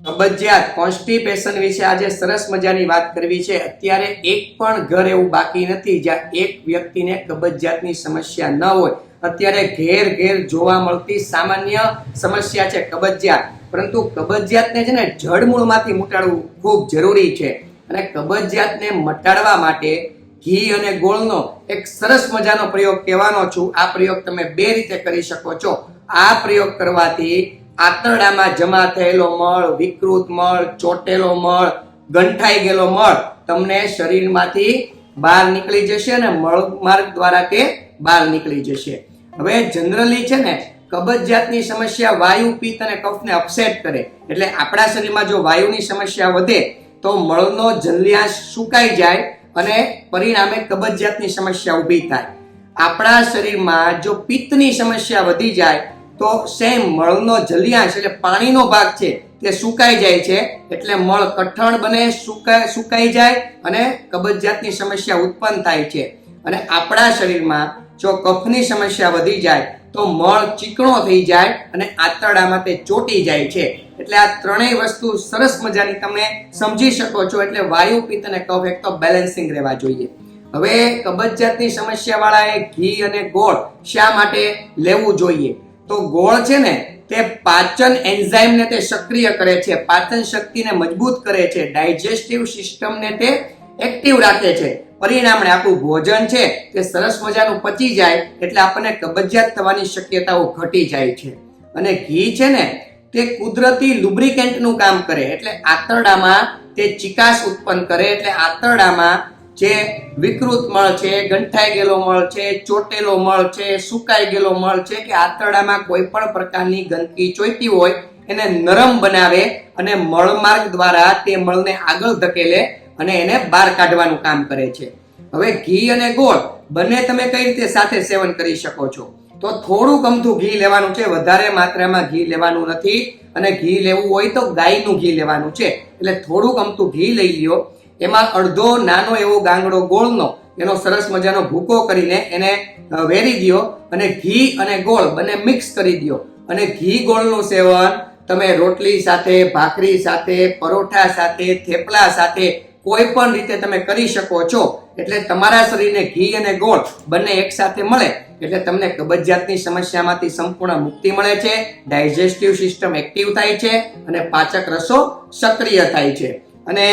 કબજિયાત કોન્સ્ટિપેશન વિશે આજે સરસ મજાની વાત કરવી છે. અત્યારે એક પણ ઘર એવું બાકી નથી જ્યાં એક વ્યક્તિને કબજિયાતની સમસ્યા ન હોય. અત્યારે ઘેર ઘેર જોવા મળતી સામાન્ય સમસ્યા છે કબજિયાત પરંતુ કબજિયાતને છે ને જડમૂળમાંથી મટાડવું ખૂબ જરૂરી છે. અને કબજિયાતને મટાડવા માટે ઘી અને ગોળનો એક સરસ મજાનો પ્રયોગ કહેવાનો છું. આ પ્રયોગ તમે બે રીતે કરી શકો છો. આ પ્રયોગ કરવાથી આંતરડામાં જમા થયેલો મળ, વિકૃત મળ, ચોટેલો મળ, ગંઠાઈ ગયેલો મળ તમને શરીરમાંથી બહાર નીકળી જશે અને મળ માર્ગ દ્વારા તે બહાર નીકળી જશે. હવે જનરલી છે ને કબજિયાતની સમસ્યા વાયુ, પિત્ત અને કફને અપસેટ કરે. એટલે આપણા શરીરમાં જો વાયુની સમસ્યા વધે, તો મળનો જલ્યાશ સુકાઈ જાય અને પરિણામે કબજિયાતની સમસ્યા ઊભી થાય. આપણા શરીરમાં જો પિત્તની સમસ્યા વધી જાય તો સેમ મળનો જલિયાંશ એટલે પાણીનો ભાગ છે તે સુકાઈ જાય છે એટલે મળ કઠણ બને, સુકાય, સુકાઈ જાય અને કબજિયાતની સમસ્યા ઉત્પન્ન થાય છે. અને આપણા શરીરમાં જો કફની સમસ્યા વધી જાય તો મળ ચીકણો થઈ જાય અને આંતરડામાં તે ચોટી જાય છે. એટલે આ ત્રણેય વસ્તુ સરસ મજાની તમે સમજી શકો છો એટલે વાયુ, પિત્ત અને કફ એક તો બેલેન્સિંગ રહેવા જોઈએ. હવે કબજિયાતની સમસ્યાવાળાએ ઘી અને ગોળ શા માટે લેવું જોઈએ? તો ગોળ છે ને, તે પાચન એન્ઝાઇમને તે સક્રિય કરે છે, પાચન શક્તિને મજબૂત કરે છે, ડાયજેસ્ટિવ સિસ્ટમને તે એક્ટિવ રાખે છે. પરિણામે આપણું ભોજન છે તે સરસ મજાનું પચી જાય એટલે આપણને કબજિયાત થવાની શક્યતાઓ ઘટી જાય છે. અને ઘી છે ને, તે કુદરતી લુબ્રિકેન્ટનું કામ કરે, એટલે આંતરડામાં તે ચિકાસ ઉત્પન્ન કરે, એટલે આંતરડામાં જે વિકૃત મળ છે, ગંઠાઈ ગયેલો મળ છે, ચોટેલો મળ છે, સુકાઈ ગયેલો મળ છે કે આંતરડામાં કોઈ પણ પ્રકારની ગંદકી ચોઈતી હોય એને નરમ બનાવે અને મળમાર્ગ દ્વારા તે મળને આગળ ધકેલે અને એને બહાર કાઢવાનું કામ કરે છે. હવે ઘી અને ગોળ બંને તમે કઈ રીતે સાથે સેવન કરી શકો છો? તો થોડું ગમતું ઘી લેવાનું છે, વધારે માત્રામાં ઘી લેવાનું નથી અને ઘી લેવું હોય તો ગાયનું ઘી લેવાનું છે. એટલે થોડું ગમતું ઘી લઈ લ્યો. એમાં અડધો નાનો એવો ગાંગડો ગોળનો, એનો સરસ મજાનો ભૂકો કરીને એને વેરી દ્યો અને ઘી અને ગોળ બંને મિક્સ કરી દ્યો. અને ઘી ગોળનું સેવન તમે રોટલી સાથે, ભાખરી સાથે, પરોઠા સાથે, થેપલા સાથે કોઈ પણ રીતે તમે કરી શકો છો. એટલે તમારા શરીરને ઘી અને ગોળ બંને એકસાથે મળે, એટલે તમને કબજિયાતની સમસ્યામાંથી સંપૂર્ણ મુક્તિ મળે છે, ડાયજેસ્ટિવ સિસ્ટમ એક્ટિવ થાય છે, અને પાચક રસો સક્રિય થાય છે. અને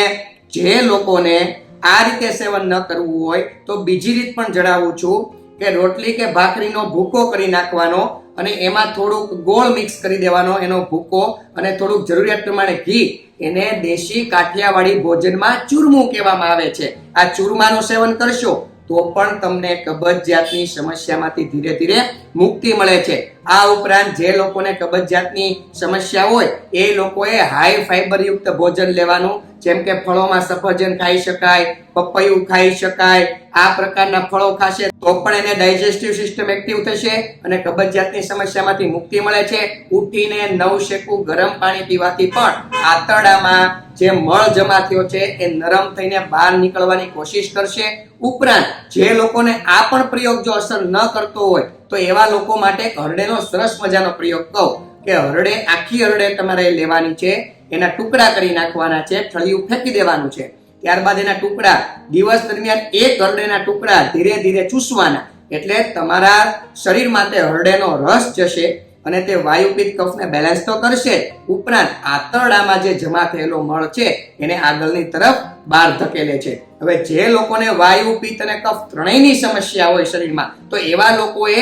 જે લોકોને આ રીતે સેવન ન કરવું હોય તો બીજી રીત પણ જણાવું છું કે રોટલી કે ભાખરીનો ભૂકો કરી નાખવાનો અને એમાં થોડુંક ગોળ મિક્સ કરી દેવાનો એનો ભૂકો અને થોડુંક જરૂરિયાત પ્રમાણે ઘી એને દેશી કાઠિયાવાડી ભોજનમાં ચૂરમું કહેવામાં આવે છે. આ ચૂરમાનું સેવન કરશો તો પણ તમને કબજિયાતની સમસ્યામાંથી ધીરે ધીરે મુક્તિ મળે છે. આ ઉપરાંત જે લોકોને કબજિયાતની સમસ્યા હોય એ લોકોએ હાઈ ફાઈબરયુક્ત ભોજન લેવાનું જેમ કે ફળોમાં સફરજન ખાઈ શકાય, પપૈયું ખાઈ શકાય, આ પ્રકારના ફળો ખાશે તો પણ એને ડાયજેસ્ટિવ સિસ્ટમ એક્ટિવ થશે અને કબજિયાતની સમસ્યામાંથી મુક્તિ મળે છે. ઉઠીને નવ શેકું ગરમ પાણી પીવાથી પણ આંતરડામાં જે મળ જમા થયો છે એ નરમ થઈને બહાર નીકળવાની કોશિશ કરશે. ઉપરાંત જે લોકોને આ પણ પ્રયોગ જો અસર ન કરતો હોય તો એવા લોકો માટે ઘરડેનો સરસ મજાનો પ્રયોગ કહું. કે હરડે, આખી હરડે તમારે લેવાની છે, એના ટુકડા કરી નાખવાના છે ઠળિયું ફેંકી દેવાનું છે. ત્યારબાદ એના ટુકડા, દિવસ દરમિયાન એક હરડેના ટુકડા ધીરે ધીરે ચૂસવાના. એટલે તમારા શરીર માટે હરડેનો રસ જશે અને તે વાયુપિત કફને બેલેન્સ તો કરશે ઉપરાંત આંતરડામાં જે જમા થયેલો મળ છે, એને આગળની તરફ બહાર ધકેલે છે. હવે જે લોકોને વાયુ પિત્ત અને કફ ત્રણેયની સમસ્યા હોય શરીરમાં, તો એવા લોકોએ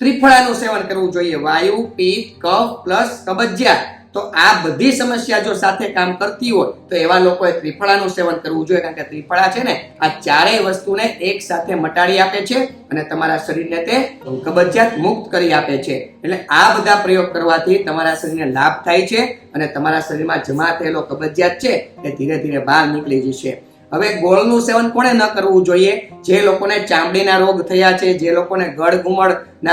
ત્રિફળાનું સેવન કરવું જોઈએ. વાયુ પિત્ત કફ પ્લસ કબજિયાત. તો આ બધી સમસ્યા જો સાથે કામ કરતી હોય, તો એવા લોકોએ ત્રિફળાનું સેવન કરવું જોઈએ. કારણ કે ત્રિફળા છે ને, આ ચારેય વસ્તુને એક સાથે મટાડી આપે છે અને તમારા શરીરને તે કબજિયાત મુક્ત કરી આપે છે. એટલે આ બધા પ્રયોગ કરવાથી તમારા શરીરને લાભ થાય છે અને તમારા શરીરમાં જમા થયેલો કબજિયાત છે એ ધીરે ધીરે બહાર નીકળી જશે. હવે ગોળનું સેવન કોણે ન કરવું જોઈએ? જે લોકોને ચામડીના રોગ થયા છે, જે લોકોને ગળ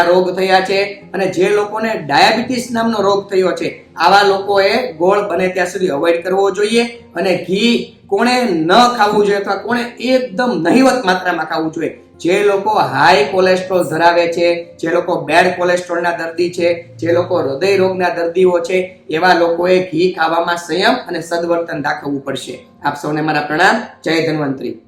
રોગ થયા છે અને જે લોકોને ડાયાબિટીસ નામનો રોગ થયો છે, આવા લોકોએ ગોળ બને ત્યાં સુધી અવોઈડ કરવો જોઈએ અને ઘી કોણે ન ખાવું જોઈએ અથવા કોણે એકદમ નહિવત માત્રામાં ખાવું જોઈએ? જે લોકો હાઈ કોલેસ્ટ્રોલ ધરાવે છે, જે લોકો બેડ કોલેસ્ટ્રોલના દર્દી છે, જે લોકો હૃદય રોગના દર્દીઓ છે, એવા લોકોએ ઘી ખાવામાં સંયમ અને સદવર્તન દાખવવું પડશે. આપ સૌને મારા પ્રણામ. જય ધન્વંતરી.